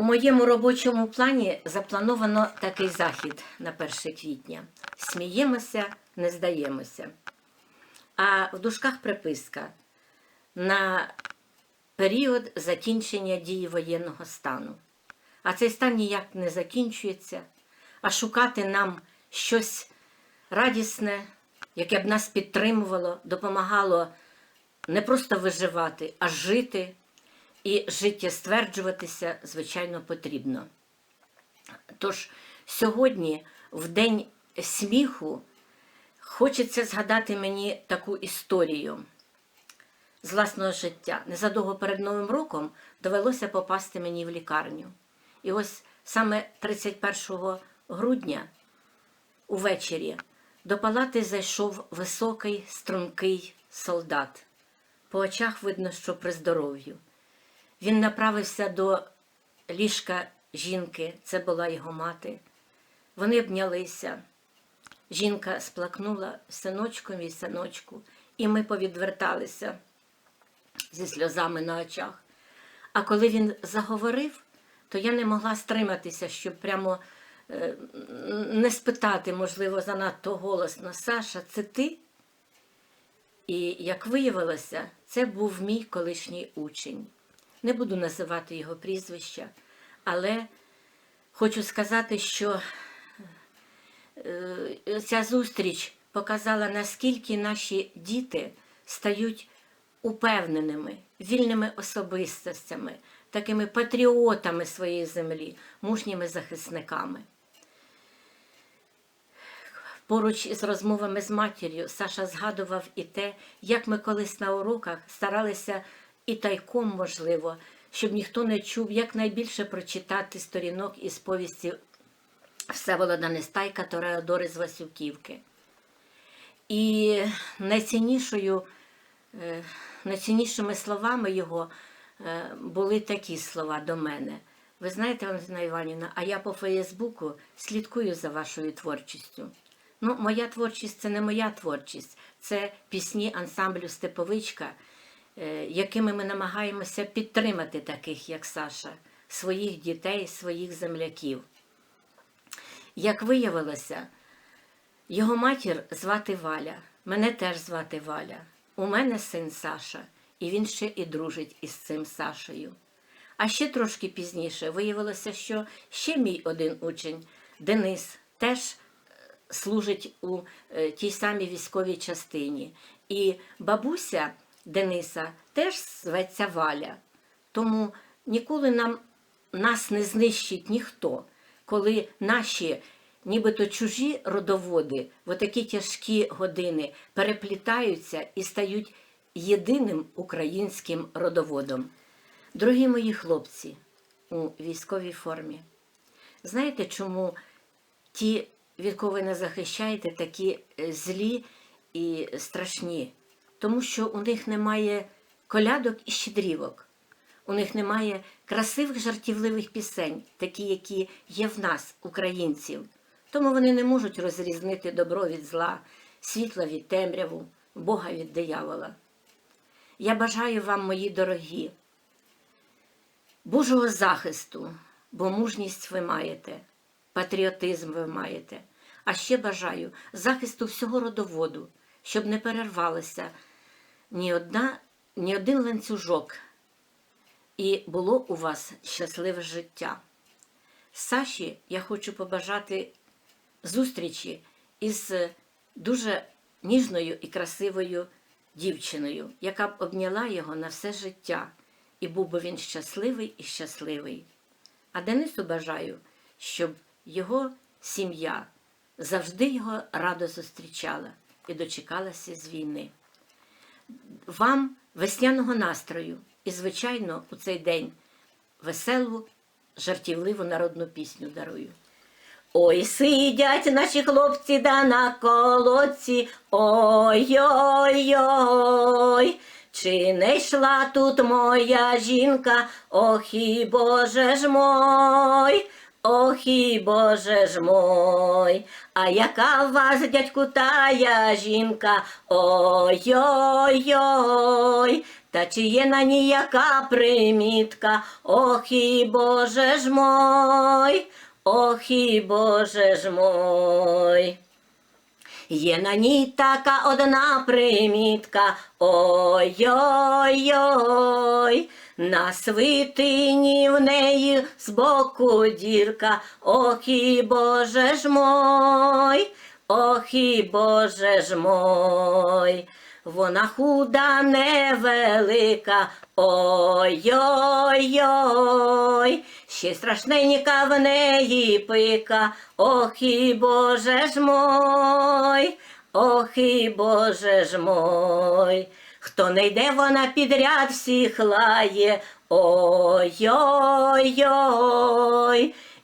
У моєму робочому плані заплановано такий захід на 1 квітня. Сміємося, не здаємося. А в дужках приписка на період закінчення дії воєнного стану. А цей стан ніяк не закінчується, а шукати нам щось радісне, яке б нас підтримувало, допомагало не просто виживати, а жити. І життєстверджуватися, звичайно, потрібно. Тож сьогодні, в день сміху, хочеться згадати мені таку історію з власного життя. Незадовго перед Новим роком довелося попасти мені в лікарню. І ось саме 31 грудня увечері до палати зайшов високий, стрункий солдат. По очах видно, що при здоров'ю. Він направився до ліжка жінки, це була його мати. Вони обнялися. Жінка сплакнула синочку, мій синочку, і ми повідверталися зі сльозами на очах. А коли він заговорив, то я не могла стриматися, щоб прямо е, не спитати, можливо, занадто голосно, Саша, це ти? І як виявилося, це був мій колишній учень. Не буду називати його прізвища, але хочу сказати, що е, ця зустріч показала, наскільки наші діти стають упевненими, вільними особистостями, такими патріотами своєї землі, мужніми захисниками. Поруч із розмовами з матір'ю Саша згадував і те, як ми колись на уроках старалися і тайком, можливо, щоб ніхто не чув, якнайбільше прочитати сторінок із повісті Всеволода Нестайка Тореодори з Васюківки. І найціннішою, е, найціннішими словами його е, були такі слова до мене. Ви знаєте, Валентина Іванівна, а я по Фейсбуку слідкую за вашою творчістю. Ну, моя творчість це не моя творчість, це пісні ансамблю Степовичка, якими ми намагаємося підтримати таких, як Саша, своїх дітей, своїх земляків. Як виявилося, його матір звати Валя, мене теж звати Валя. У мене син Саша, і він ще і дружить із цим Сашею. А ще трошки пізніше виявилося, що ще мій один учень, Денис, теж е, служить у е, тій самій військовій частині. І бабуся Дениса теж зветься Валя. Тому ніколи нам, нас не знищить ніхто, коли наші нібито чужі родоводи в такі тяжкі години переплітаються і стають єдиним українським родоводом. Дорогі мої хлопці у військовій формі, знаєте, чому ті, від кого ви не захищаєте, такі е, злі і страшні? Тому що у них немає колядок і щедрівок, у них немає красивих жартівливих пісень, такі, які є в нас, українців. Тому вони не можуть розрізнити добро від зла, світла від темряву, Бога від диявола. Я бажаю вам, мої дорогі, Божого захисту, бо мужність ви маєте, патріотизм ви маєте. А ще бажаю захисту всього родоводу, щоб не перервалося ні, одна, ні один ланцюжок, і було у вас щасливе життя. Саші я хочу побажати зустрічі із дуже ніжною і красивою дівчиною, яка б обняла його на все життя, і був би він щасливий і щасливий. А Денису бажаю, щоб його сім'я завжди його радо зустрічала і дочекалася з війни. Вам весняного настрою і, звичайно, у цей день веселу, жартівливу народну пісню дарую. Ой, сидять наші хлопці да на колодці, ой-ой-ой, чи не йшла тут моя жінка, ох і Боже ж мой, ох і Боже ж мой, а яка вас, дядьку, тая жінка, ой-ой-ой, Та чи є на ній яка примітка? Ох і Боже ж мой, ох і Боже ж мой. Є на ній така одна примітка. Ой-ой-ой, на свитині в неї збоку дірка. Ох і Боже ж мой, ох і Боже ж мой. Вона худа невелика. Ой-ой-ой, ще страшненька в неї пика. Ох і Боже ж мой, ох і Боже ж мой. Хто не йде, вона підряд всіх лає. Ой-ой-ой,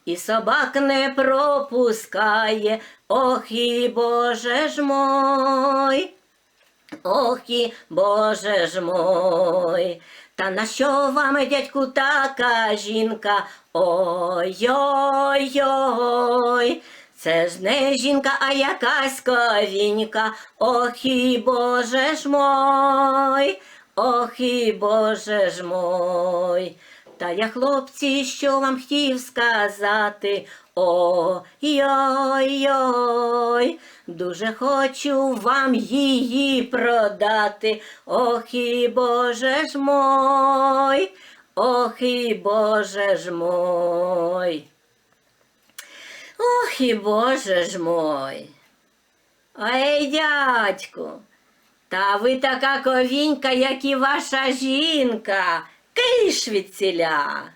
і собак не пропускає. Ох і Боже ж мой. Ох і Боже ж мой, та на що вам, дядьку, така жінка? Ой-ой-ой, це ж не жінка, а якась ковінька. Ох і Боже ж мой, ох і Боже ж мой. Та я, хлопці, що вам хотів сказати? Ой-ой-ой, дуже хочу вам її продати. Ох і Боже ж мой, ох і Боже ж мой. Ох і Боже ж мой. Ой, дядьку, та ви така ковінька, як і ваша жінка. Киш від ціля.